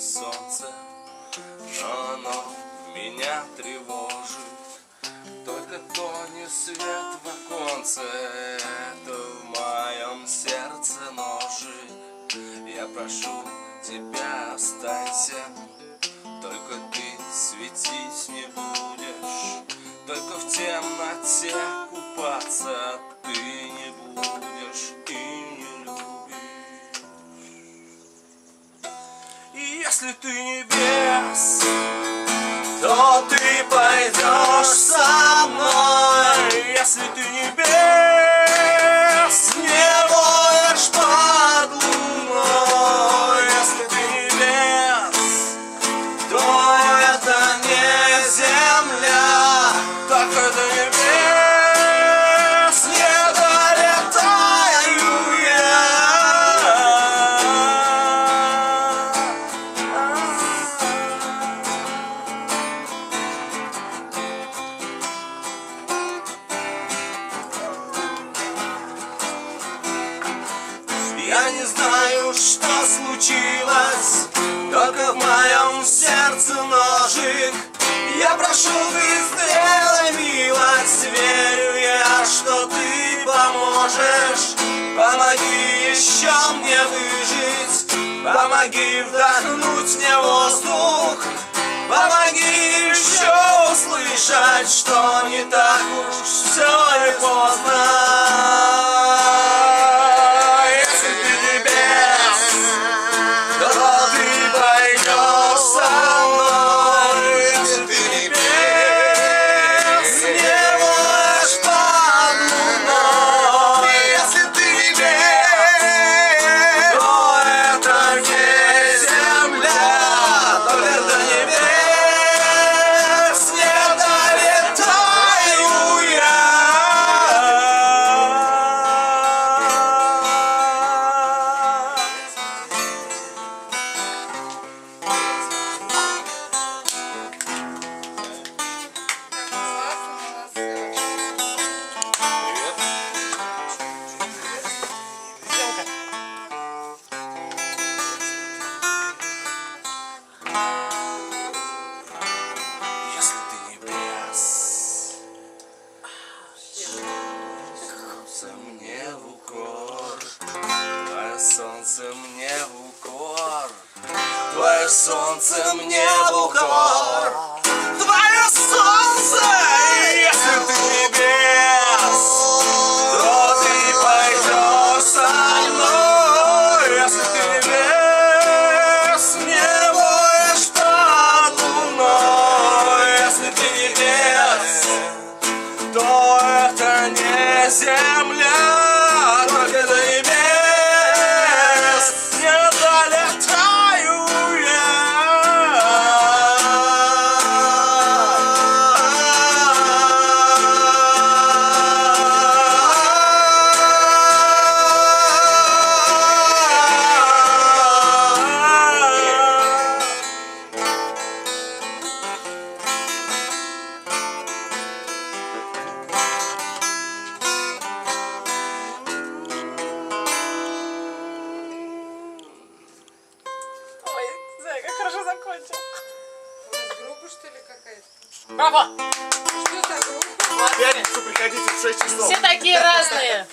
солнце, но оно меня тревожит. Только тонет свет в оконце, это в моем сердце ножик. Я прошу тебя, останься, только ты светить не будешь. Только в темноте купаться ты если ты небес, то ты пойдешь со мной. Если ты не Я не знаю, что случилось, только в моем сердце ножик. Я прошу, ты сделай милость, верю я, что ты поможешь. Помоги еще мне выжить, помоги вдохнуть мне воздух, помоги еще услышать, что не так уж все и поздно. Твое солнце мне в укор, твое солнце, если ты небес, то ты пойдешь со мной, если ты небес, не будешь под луной, если ты небес, то это не земля, что ли, какая-то? Браво! Что за группа? В пятницу приходите в 6 часов. Все такие разные.